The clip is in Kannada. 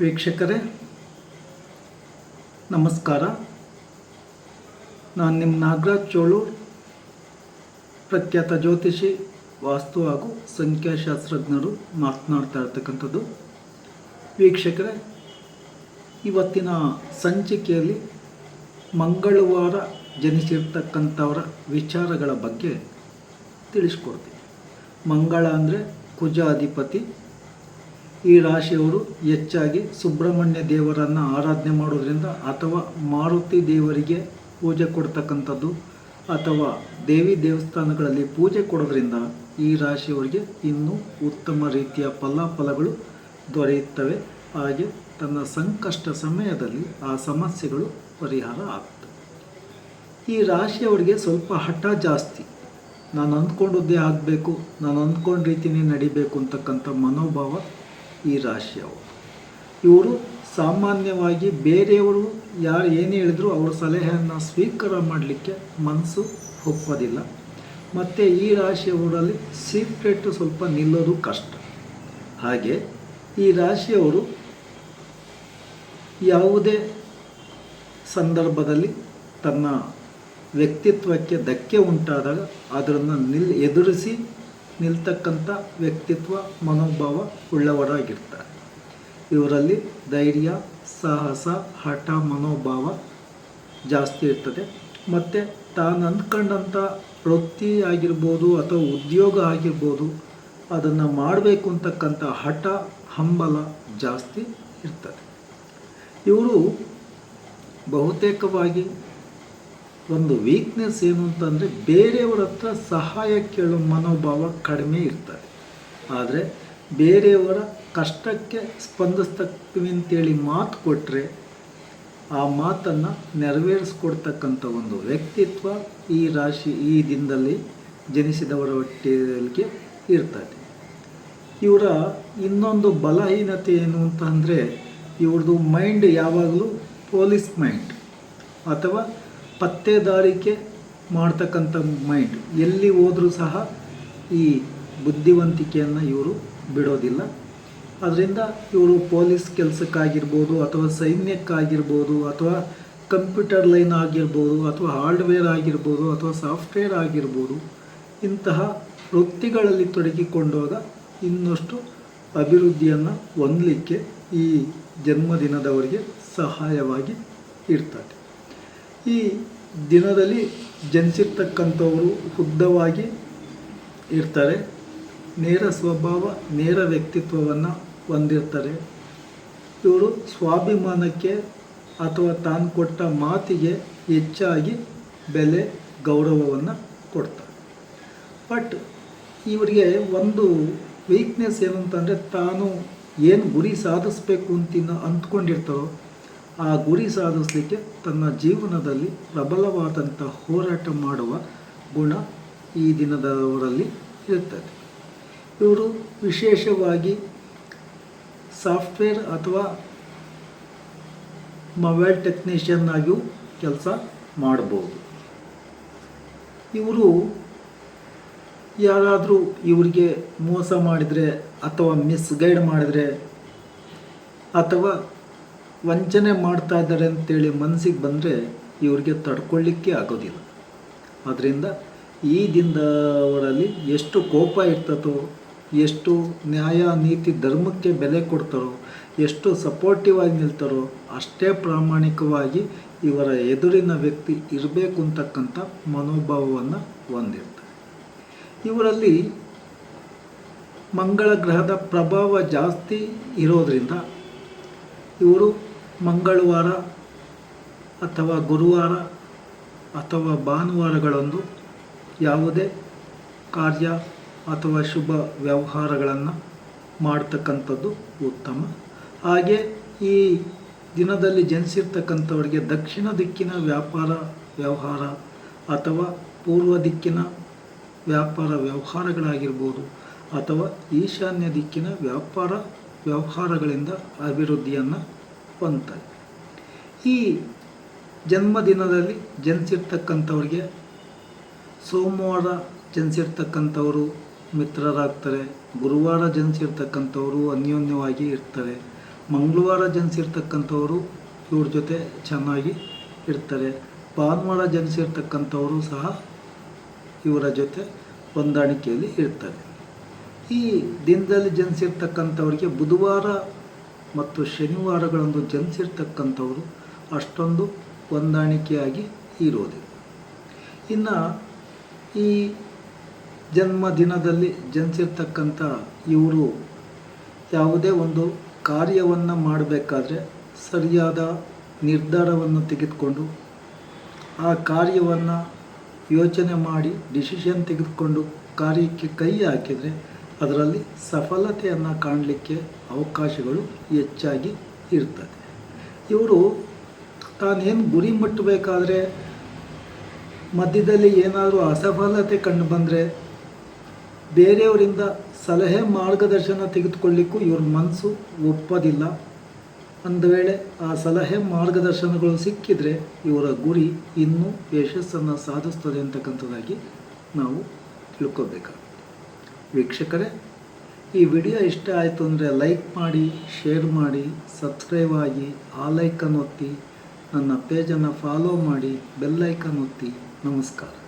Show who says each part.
Speaker 1: ವೀಕ್ಷಕರೇ, ನಮಸ್ಕಾರ. ನಾನು ನಿಮ್ಮ ನಾಗರಾಜ್ ಚೋಳೂರ್ ಪ್ರಖ್ಯಾತ ಜ್ಯೋತಿಷಿ, ವಾಸ್ತು ಹಾಗೂ ಸಂಖ್ಯಾಶಾಸ್ತ್ರಜ್ಞರು ಮಾತನಾಡ್ತಾ ಇರ್ತಕ್ಕಂಥದ್ದು. ವೀಕ್ಷಕರೇ, ಇವತ್ತಿನ ಸಂಚಿಕೆಯಲ್ಲಿ ಮಂಗಳವಾರ ಜನಿಸಿರ್ತಕ್ಕಂಥವರ ವಿಚಾರಗಳ ಬಗ್ಗೆ ತಿಳಿಸ್ಕೊಡ್ತೀನಿ. ಮಂಗಳ ಅಂದರೆ ಕುಜ ಅಧಿಪತಿ ಈ ರಾಶಿಯವರು ಹೆಚ್ಚಾಗಿ ಸುಬ್ರಹ್ಮಣ್ಯ ದೇವರನ್ನು ಆರಾಧನೆ ಮಾಡೋದ್ರಿಂದ ಅಥವಾ ಮಾರುತಿ ದೇವರಿಗೆ ಪೂಜೆ ಕೊಡ್ತಕ್ಕಂಥದ್ದು ಅಥವಾ ದೇವಿ ದೇವಸ್ಥಾನಗಳಲ್ಲಿ ಪೂಜೆ ಕೊಡೋದ್ರಿಂದ ಈ ರಾಶಿಯವರಿಗೆ ಇನ್ನೂ ಉತ್ತಮ ರೀತಿಯ ಫಲಾಫಲಗಳು ದೊರೆಯುತ್ತವೆ. ಹಾಗೆ ತನ್ನ ಸಂಕಷ್ಟ ಸಮಯದಲ್ಲಿ ಆ ಸಮಸ್ಯೆಗಳು ಪರಿಹಾರ ಆಗ್ತವೆ ಈ ರಾಶಿಯವರಿಗೆ ಸ್ವಲ್ಪ ಹಠ ಜಾಸ್ತಿ. ನಾನು ಅಂದ್ಕೊಂಡದ್ದೇ ಆಗಬೇಕು, ನಾನು ಅಂದ್ಕೊಂಡ ರೀತಿಯೇ ನಡಿಬೇಕು ಅಂತಕ್ಕಂಥ ಮನೋಭಾವ ಈ ರಾಶಿಯವರು ಇವರು ಸಾಮಾನ್ಯವಾಗಿ ಬೇರೆಯವರು ಯಾರು ಏನು ಹೇಳಿದ್ರು ಅವರ ಸಲಹೆಯನ್ನು ಸ್ವೀಕಾರ ಮಾಡಲಿಕ್ಕೆ ಮನಸ್ಸು ಒಪ್ಪೋದಿಲ್ಲ. ಮತ್ತು ಈ ರಾಶಿಯವರಲ್ಲಿ ಸೀಕ್ರೆಟ್ ಸ್ವಲ್ಪ ನಿಲ್ಲೋದು ಕಷ್ಟ. ಹಾಗೆ ಈ ರಾಶಿಯವರು ಯಾವುದೇ ಸಂದರ್ಭದಲ್ಲಿ ತನ್ನ ವ್ಯಕ್ತಿತ್ವಕ್ಕೆ ಧಕ್ಕೆ ಉಂಟಾದಾಗ ಅದನ್ನು ನಿಲ್ ಎದುರಿಸಿ ನಿಲ್ತಕ್ಕಂಥ ವ್ಯಕ್ತಿತ್ವ, ಮನೋಭಾವ ಉಳ್ಳವರಾಗಿರ್ತಾರೆ. ಇವರಲ್ಲಿ ಧೈರ್ಯ, ಸಾಹಸ, ಹಠ, ಮನೋಭಾವ ಜಾಸ್ತಿ ಇರ್ತದೆ. ಮತ್ತು ತಾನು ಅಂದ್ಕೊಂಡಂಥ ವೃತ್ತಿ ಆಗಿರ್ಬೋದು ಅಥವಾ ಉದ್ಯೋಗ ಆಗಿರ್ಬೋದು, ಅದನ್ನು ಮಾಡಬೇಕು ಅಂತಕ್ಕಂಥ ಹಠ, ಹಂಬಲ ಜಾಸ್ತಿ ಇರ್ತದೆ. ಇವರು ಬಹುತೇಕವಾಗಿ ಒಂದು ವೀಕ್ನೆಸ್ ಏನು ಅಂತಂದರೆ ಬೇರೆಯವರ ಹತ್ರ ಸಹಾಯ ಕೇಳೋ ಮನೋಭಾವ ಕಡಿಮೆ ಇರ್ತದೆ. ಆದರೆ ಬೇರೆಯವರ ಕಷ್ಟಕ್ಕೆ ಸ್ಪಂದಿಸ್ತೀವಿ ಅಂತೇಳಿ ಮಾತು ಕೊಟ್ಟರೆ ಆ ಮಾತನ್ನು ನೆರವೇರಿಸ್ಕೊಡ್ತಕ್ಕಂಥ ಒಂದು ವ್ಯಕ್ತಿತ್ವ ಈ ರಾಶಿ ಈ ದಿನದಲ್ಲಿ ಜನಿಸಿದವರ ಹೊಟ್ಟೆಗೆ ಇರ್ತದೆ. ಇವರ ಇನ್ನೊಂದು ಬಲಹೀನತೆ ಏನು ಅಂತ ಅಂದರೆ ಇವ್ರದ್ದು ಮೈಂಡ್ ಯಾವಾಗಲೂ ಪೊಲೀಸ್ ಮೈಂಡ್ ಅಥವಾ ಪತ್ತೇದಾರಿಕೆ ಮಾಡ್ತಕ್ಕಂಥ ಮೈಂಡ್ ಎಲ್ಲಿ ಹೋದರೂ ಸಹ ಈ ಬುದ್ಧಿವಂತಿಕೆಯನ್ನು ಇವರು ಬಿಡೋದಿಲ್ಲ. ಅದರಿಂದ ಇವರು ಪೊಲೀಸ್ ಕೆಲಸಕ್ಕಾಗಿರ್ಬೋದು ಅಥವಾ ಸೈನ್ಯಕ್ಕಾಗಿರ್ಬೋದು ಅಥವಾ ಕಂಪ್ಯೂಟರ್ ಲೈನ್ ಆಗಿರ್ಬೋದು ಅಥವಾ ಹಾರ್ಡ್ವೇರ್ ಆಗಿರ್ಬೋದು ಅಥವಾ ಸಾಫ್ಟ್ವೇರ್ ಆಗಿರ್ಬೋದು, ಇಂತಹ ವೃತ್ತಿಗಳಲ್ಲಿ ತೊಡಗಿಕೊಂಡಾಗ ಇನ್ನಷ್ಟು ಅಭಿವೃದ್ಧಿಯನ್ನು ಹೊಂದಲಿಕ್ಕೆ ಈ ಜನ್ಮದಿನದವರಿಗೆ ಸಹಾಯವಾಗಿ ಇರ್ತದೆ. ಈ ದಿನದಲ್ಲಿ ಜನಿಸಿರ್ತಕ್ಕಂಥವರು ಉದ್ದವಾಗಿ ಇರ್ತಾರೆ. ನೇರ ಸ್ವಭಾವ, ನೇರ ವ್ಯಕ್ತಿತ್ವವನ್ನು ಹೊಂದಿರ್ತಾರೆ. ಇವರು ಸ್ವಾಭಿಮಾನಕ್ಕೆ ಅಥವಾ ತಾನು ಕೊಟ್ಟ ಮಾತಿಗೆ ಹೆಚ್ಚಾಗಿ ಬೆಲೆ, ಗೌರವವನ್ನು ಕೊಡ್ತಾರೆ. ಬಟ್ ಇವರಿಗೆ ಒಂದು ವೀಕ್ನೆಸ್ ಏನಂತಂದರೆ ತಾನು ಏನು ಗುರಿ ಸಾಧಿಸ್ಬೇಕು ಅಂತಿನ ಅಂದ್ಕೊಂಡಿರ್ತಾರೋ ಆ ಗುರಿ ಸಾಧಿಸಲಿಕ್ಕೆ ತನ್ನ ಜೀವನದಲ್ಲಿ ಪ್ರಬಲವಾದಂಥ ಹೋರಾಟ ಮಾಡುವ ಗುಣ ಈ ದಿನದವರಲ್ಲಿ ಇರುತ್ತದೆ ಇವರು ವಿಶೇಷವಾಗಿ ಸಾಫ್ಟ್ವೇರ್ ಅಥವಾ ಮೊಬೈಲ್ ಟೆಕ್ನಿಷಿಯನ್ ಆಗಿಯೂ ಕೆಲಸ ಮಾಡ್ಬೋದು. ಇವರು ಯಾರಾದರೂ ಇವರಿಗೆ ಮೋಸ ಮಾಡಿದರೆ ಅಥವಾ ಮಿಸ್ಗೈಡ್ ಮಾಡಿದರೆ ಅಥವಾ ವಂಚನೆ ಮಾಡ್ತಾ ಇದ್ದಾರೆ ಅಂತೇಳಿ ಮನಸ್ಸಿಗೆ ಬಂದರೆ ಇವರಿಗೆ ತಡ್ಕೊಳ್ಳಿಕ್ಕೆ ಆಗೋದಿಲ್ಲ. ಅದರಿಂದ ಈ ದಿನದವರಲ್ಲಿ ಎಷ್ಟು ಕೋಪ ಇರ್ತದೋ ಎಷ್ಟು ನ್ಯಾಯ, ನೀತಿ, ಧರ್ಮಕ್ಕೆ ಬೆಲೆ ಕೊಡ್ತಾರೋ, ಎಷ್ಟು ಸಪೋರ್ಟಿವ್ ಆಗಿ ನಿಲ್ತಾರೋ, ಅಷ್ಟೇ ಪ್ರಾಮಾಣಿಕವಾಗಿ ಇವರ ಎದುರಿನ ವ್ಯಕ್ತಿ ಇರಬೇಕು ಅಂತಕ್ಕಂಥ ಮನೋಭಾವವನ್ನು ಹೊಂದಿರ್ತಾರೆ. ಇವರಲ್ಲಿ ಮಂಗಳ ಗ್ರಹದ ಪ್ರಭಾವ ಜಾಸ್ತಿ ಇರೋದರಿಂದ ಇವರು ಮಂಗಳವಾರ ಅಥವಾ ಗುರುವಾರ ಅಥವಾ ಭಾನುವಾರಗಳಂದು ಯಾವುದೇ ಕಾರ್ಯ ಅಥವಾ ಶುಭ ವ್ಯವಹಾರಗಳನ್ನು ಮಾಡ್ತಕ್ಕಂಥದ್ದು ಉತ್ತಮ. ಹಾಗೆ ಈ ದಿನದಲ್ಲಿ ಜನಿಸಿರ್ತಕ್ಕಂಥವರಿಗೆ ದಕ್ಷಿಣ ದಿಕ್ಕಿನ ವ್ಯಾಪಾರ ವ್ಯವಹಾರ ಅಥವಾ ಪೂರ್ವ ದಿಕ್ಕಿನ ವ್ಯಾಪಾರ ವ್ಯವಹಾರಗಳಾಗಿರ್ಬೋದು ಅಥವಾ ಈಶಾನ್ಯ ದಿಕ್ಕಿನ ವ್ಯಾಪಾರ ವ್ಯವಹಾರಗಳಿಂದ ಅಭಿವೃದ್ಧಿಯನ್ನು ಹೊಂದ್ತಾರೆ ಈ ಜನ್ಮದಿನದಲ್ಲಿ ಜನಿಸಿರ್ತಕ್ಕಂಥವ್ರಿಗೆ ಸೋಮವಾರ ಜನಿಸಿರ್ತಕ್ಕಂಥವರು ಮಿತ್ರರಾಗ್ತಾರೆ, ಗುರುವಾರ ಜನಿಸಿರ್ತಕ್ಕಂಥವರು ಅನ್ಯೋನ್ಯವಾಗಿ ಇರ್ತಾರೆ, ಮಂಗಳವಾರ ಜನಿಸಿರ್ತಕ್ಕಂಥವರು ಇವ್ರ ಜೊತೆ ಚೆನ್ನಾಗಿ ಇರ್ತಾರೆ, ಭಾನುವಾರ ಜನಿಸಿರ್ತಕ್ಕಂಥವರು ಸಹ ಇವರ ಜೊತೆ ಹೊಂದಾಣಿಕೆಯಲ್ಲಿ ಇರ್ತಾರೆ. ಈ ದಿನದಲ್ಲಿ ಜನಿಸಿರ್ತಕ್ಕಂಥವ್ರಿಗೆ ಬುಧವಾರ ಮತ್ತು ಶನಿವಾರಗಳಂದು ಜನಿಸಿರ್ತಕ್ಕಂಥವರು ಅಷ್ಟೊಂದು ಹೊಂದಾಣಿಕೆಯಾಗಿ ಇರೋದಿಲ್ಲ ಇನ್ನು ಈ ಜನ್ಮದಿನದಲ್ಲಿ ಜನಿಸಿರ್ತಕ್ಕಂಥ ಇವರು ಯಾವುದೇ ಒಂದು ಕಾರ್ಯವನ್ನು ಮಾಡಬೇಕಾದ್ರೆ ಸರಿಯಾದ ನಿರ್ಧಾರವನ್ನು ತೆಗೆದುಕೊಂಡು ಆ ಕಾರ್ಯವನ್ನು ಯೋಚನೆ ಮಾಡಿ ಡಿಸಿಷನ್ ತೆಗೆದುಕೊಂಡು ಕಾರ್ಯಕ್ಕೆ ಕೈ ಹಾಕಿದರೆ ಅದರಲ್ಲಿ ಸಫಲತೆಯನ್ನು ಕಾಣಲಿಕ್ಕೆ ಅವಕಾಶಗಳು ಹೆಚ್ಚಾಗಿ ಇರ್ತದೆ. ಇವರು ತಾನೇನು ಗುರಿ ಮುಟ್ಟಬೇಕಾದ್ರೆ ಮಧ್ಯದಲ್ಲಿ ಏನಾದರೂ ಅಸಫಲತೆ ಕಂಡು ಬಂದರೆ ಬೇರೆಯವರಿಂದ ಸಲಹೆ ಮಾರ್ಗದರ್ಶನ ತೆಗೆದುಕೊಳ್ಳಿಕ್ಕೂ ಇವ್ರ ಮನಸ್ಸು ಒಪ್ಪೋದಿಲ್ಲ. ಒಂದು ವೇಳೆ ಆ ಸಲಹೆ ಮಾರ್ಗದರ್ಶನಗಳು ಸಿಕ್ಕಿದರೆ ಇವರ ಗುರಿ ಇನ್ನೂ ಯಶಸ್ಸನ್ನು ಸಾಧಿಸ್ತದೆ ಅಂತಕ್ಕಂಥದ್ದಾಗಿ ನಾವು ತಿಳ್ಕೊಬೇಕಾಗುತ್ತೆ ವೀಕ್ಷಕರೇ, ಈ ವಿಡಿಯೋ ಇಷ್ಟ ಆಯಿತು ಅಂದರೆ ಲೈಕ್ ಮಾಡಿ, ಶೇರ್ ಮಾಡಿ, ಸಬ್ಸ್ಕ್ರೈಬ್ ಆಗಿ ಆ ಲೈಕನ್ ಒತ್ತಿ, ನನ್ನ ಪೇಜನ್ನು ಫಾಲೋ ಮಾಡಿ ಬೆಲ್ಲೈಕನ್ ಒತ್ತಿ. ನಮಸ್ಕಾರ.